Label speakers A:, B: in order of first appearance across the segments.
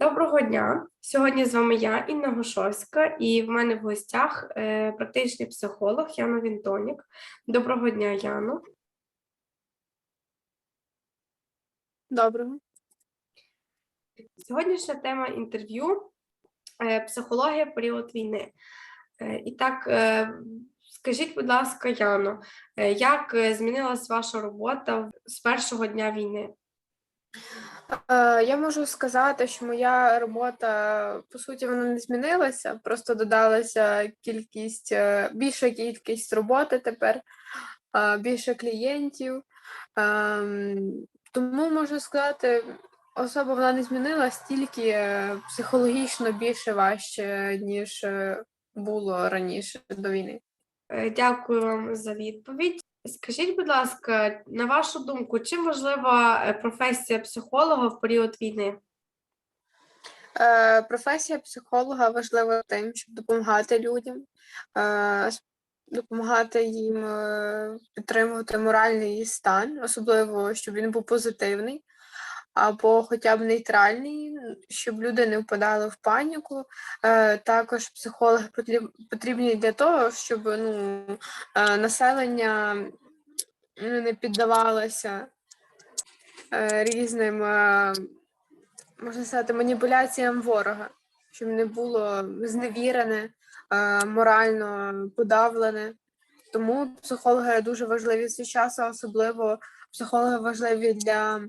A: Доброго дня! Сьогодні з вами я, Інна Гошовська, і в мене в гостях е, практичний психолог Яна Вінтонік. Доброго дня, Яно.
B: Доброго.
A: Сьогоднішня тема інтерв'ю е, психологія період війни. Е, І так, скажіть, будь ласка, Яно, як змінилась ваша робота з першого дня війни?
B: Е, Я можу сказати, що моя робота, по суті, вона не змінилася, просто додалася кількість, е, більша кількість роботи тепер, е, більше клієнтів. Ем, Тому можу сказати, особа вона не змінилась, тільки психологічно більше важче, ніж було раніше до війни.
A: Дякую вам за відповідь. Скажіть, будь ласка, на вашу думку, чим важлива е, професія психолога в період війни?
B: Е, Професія психолога важлива тим, щоб допомагати людям, е, допомагати їм підтримувати моральний стан, особливо, щоб він був позитивний або хоча б нейтральний, щоб люди не впадали в паніку. Е, Також психологи потрібні для того, щоб ну, е, населення ну, не піддавалося е, різним. можна сказати, маніпуляціям ворога, щоб не було зневірене, морально подавлене. Тому психологи дуже важливі цей час, особливо психологи важливі для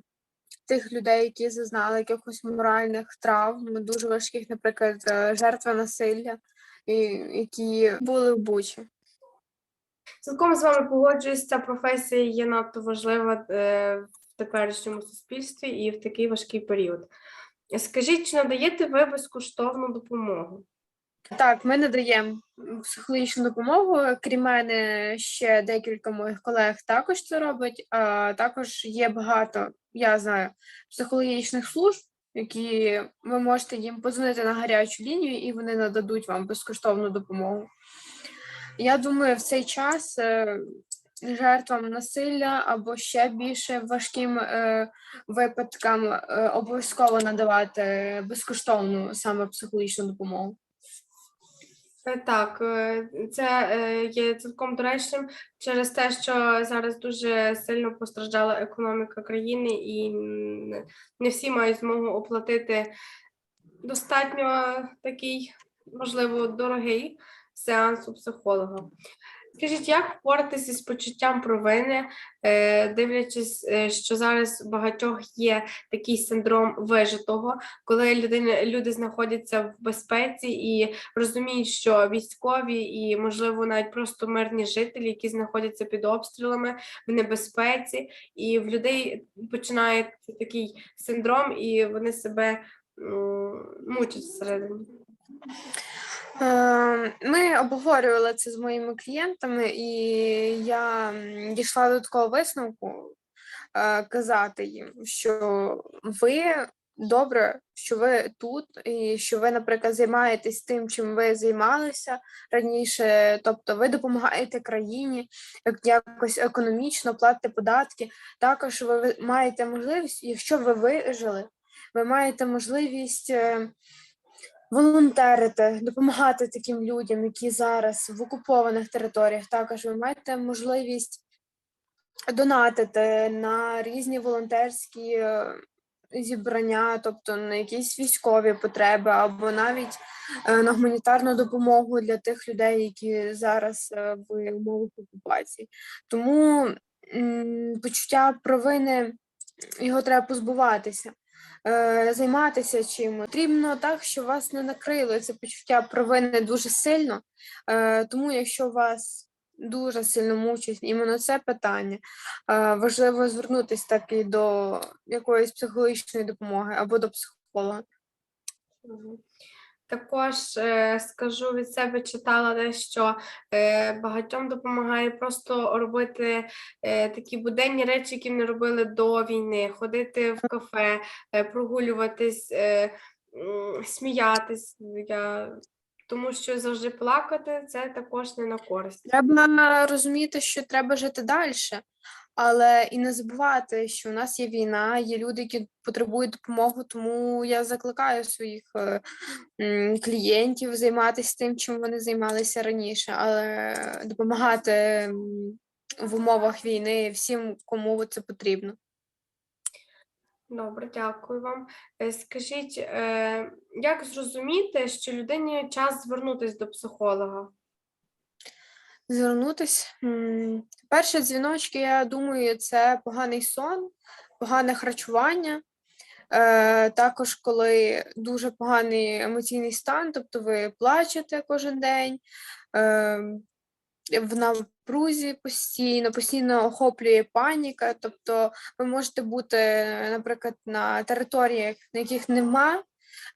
B: тих людей, які зазнали якихось моральних травм, дуже важких, наприклад, е, жертви насилля, і, які були в Бучі.
A: Цілком з вами погоджуюсь, ця професія є надто важлива е, в теперішньому суспільстві і в такий важкий період. Скажіть, чи надаєте ви безкоштовну допомогу?
B: Так, ми надаємо психологічну допомогу. Крім мене, ще декілька моїх колег також це робить. А також є багато, я знаю, психологічних служб, які ви можете їм подзвонити на гарячу лінію, і вони нададуть вам безкоштовну допомогу. Я думаю, в цей час е, жертвам насилля або ще більше важким е, випадкам е, обов'язково надавати безкоштовну саме психологічну допомогу.
A: Е, Так, е, це е, є цілком доречним через те, що зараз дуже сильно постраждала економіка країни, і не всі мають змогу оплатити достатньо такий, можливо, дорогий сеанс у психолога. Скажіть, як впоратися з почуттям провини, е, дивлячись, е, що зараз у багатьох є такий синдром вижитого, коли людини, люди знаходяться в безпеці і розуміють, що військові і, можливо, навіть просто мирні жителі, які знаходяться під обстрілами в небезпеці, і в людей починає такий синдром, і вони себе мучать всередині.
B: Е, Ми обговорювали це з моїми клієнтами, і я дійшла до такого висновку е, казати їм, що ви добре, що ви тут, і що ви, наприклад, займаєтесь тим, чим ви займалися раніше, тобто ви допомагаєте країні якось економічно, платите податки. Також ви ви маєте можливість, якщо ви вижили, ви маєте можливість. Волонтерити, допомагати таким людям, які зараз в окупованих територіях. Також ви маєте можливість донатити на різні волонтерські е, зібрання, тобто на якісь військові потреби, або навіть е, на гуманітарну допомогу для тих людей, які зараз е, в умовах окупації. Тому почуття провини його треба позбуватися е, займатися чим. Потрібно так, щоб вас не накрило це почуття провини дуже сильно. Е, тому, якщо вас дуже сильно мучить іменно це питання, е, важливо звернутися таки до якоїсь психологічної допомоги або до психолога.
A: Також е, скажу від себе, читала дещо, що е, багатьом допомагає просто робити е, такі буденні речі, які не робили до війни, ходити в кафе, прогулюватись, сміятись. Я тому що завжди плакати це також не на користь.
B: Треба розуміти, що треба жити далі, але і не забувати, що у нас є війна, є люди, які потребують допомоги. Тому я закликаю своїх е, клієнтів займатися тим, чим вони займалися раніше, але допомагати в умовах війни всім, кому це потрібно.
A: Добре, дякую вам. Е, Скажіть, е, як зрозуміти, що людині час звернутися до психолога?
B: Звернутись. Перші дзвіночки, я думаю, це поганий сон, погане харчування. Е, також, коли дуже поганий емоційний стан, тобто ви плачете кожен день, е, в напрузі постійно, постійно охоплює паніка. Тобто ви можете бути, наприклад, на територіях, на яких нема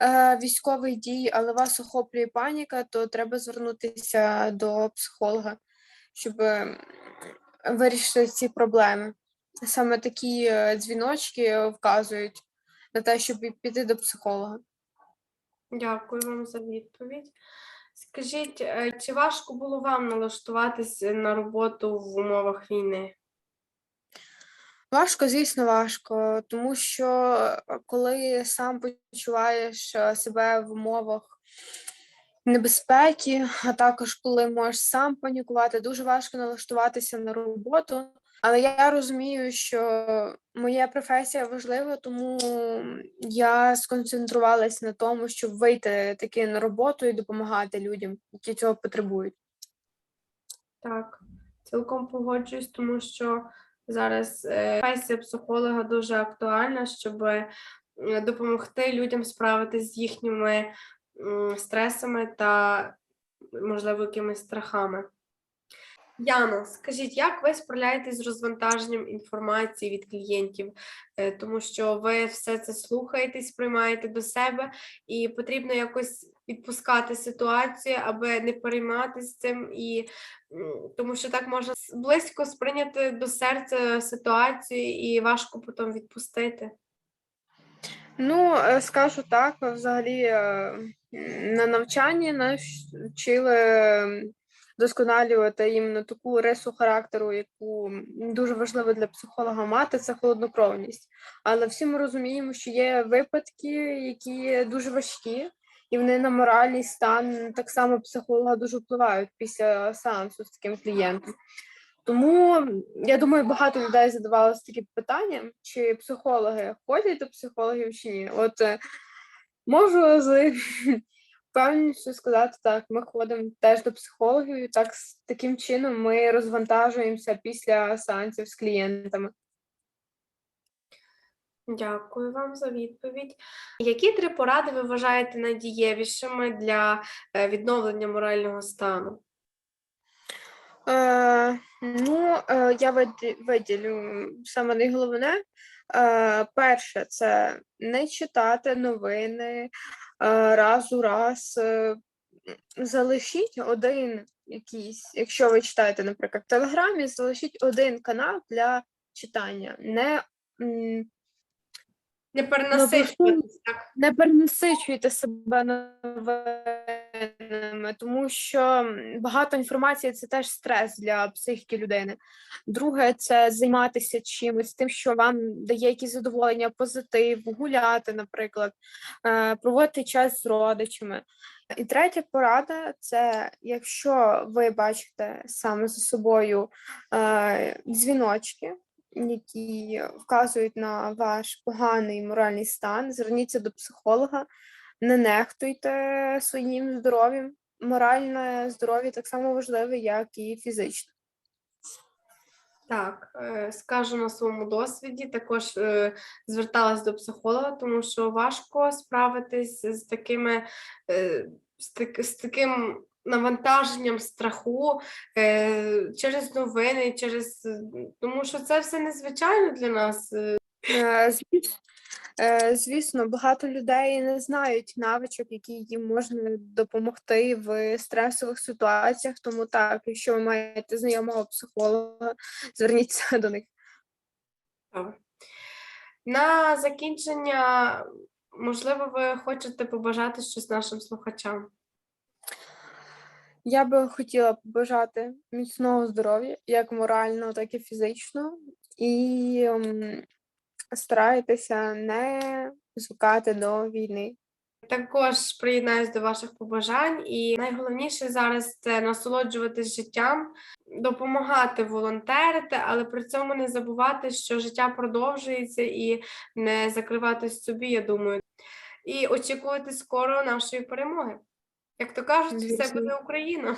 B: е, військових дій, але вас охоплює паніка, то треба звернутися до психолога, щоб вирішити ці проблеми. Саме такі е, дзвіночки вказують на те, щоб піти до психолога.
A: Дякую вам за відповідь. Скажіть, е, чи важко було вам налаштуватись на роботу в умовах війни?
B: Важко, звісно, важко, тому що е, коли сам почуваєш е, себе в умовах небезпеки, а також коли можеш сам панікувати, дуже важко налаштуватися на роботу. Але я розумію, що моя професія важлива, тому я сконцентрувалась на тому, щоб вийти таки на роботу і допомагати людям, які цього потребують.
A: Так, цілком погоджуюсь, тому що зараз е, професія психолога дуже актуальна, щоб е, допомогти людям справитися з їхніми стресами та, можливо, якимись страхами. Яна, скажіть, як ви справляєтесь з розвантаженням інформації від клієнтів? Е, Тому що ви все це слухаєте, сприймаєте до себе, і потрібно якось відпускати ситуацію, аби не перейматися цим і тому що так можна близько сприйняти до серця ситуацію і важко потім відпустити.
B: Ну, е, скажу так, взагалі е, на навчанні нас вчили вдосконалювати іменно таку рису характеру, яку дуже важливо для психолога мати, це холоднокровність. Але всі ми розуміємо, що є випадки, які дуже важкі, і вони на моральний стан так само психолога дуже впливають після сеансу з таким клієнтом. Тому я думаю, багато людей задавалося таким питанням, чи психологи ходять до психологів чи ні. От е, можу з впевненістю сказати так, ми ходимо теж до психологів, і так з таким чином ми розвантажуємося після сеансів з клієнтами.
A: Дякую вам за відповідь. Які три поради ви вважаєте найдієвішими для е, відновлення морального стану?
B: Е, ну, е, я виді- виділю саме найголовне. Е, перше, це не читати новини раз у раз. Е, залишіть один якийсь, якщо ви читаєте, наприклад, в Телеграмі, залишіть один канал для читання. Не,
A: Не перенасичуйте,
B: не перенасичуйте себе новинами, тому що багато інформації це теж стрес для психіки людини. Друге, це займатися чимось, тим, що вам дає якісь задоволення, позитив, гуляти, наприклад, е, проводити час з родичами. І третя порада це якщо ви бачите саме за собою е, дзвіночки, які вказують на ваш поганий моральний стан, зверніться до психолога, не нехтуйте своїм здоров'ям. Моральне здоров'я так само важливе, як і фізичне.
A: Так, е, скажу на своєму досвіді, також е, зверталась до психолога, тому що важко справитись з такими е, з, так, з таким навантаженням страху через новини, через тому що це все незвичайно для нас. Е,
B: звіс- Звісно, багато людей не знають навичок, які їм можна допомогти в стресових ситуаціях. Тому так, якщо ви маєте знайомого психолога, зверніться до них.
A: На закінчення, можливо, ви хочете побажати щось нашим слухачам.
B: Я би хотіла побажати міцного здоров'я, як морального, так і фізичного, і старайтеся не звикати до війни.
A: Також приєднаюсь до ваших побажань, і найголовніше зараз це насолоджуватись життям, допомагати волонтерити, але при цьому не забувати, що життя продовжується і не закриватись собі, я думаю, і очікувати скоро нашої перемоги. Як то кажуть, все буде Україна.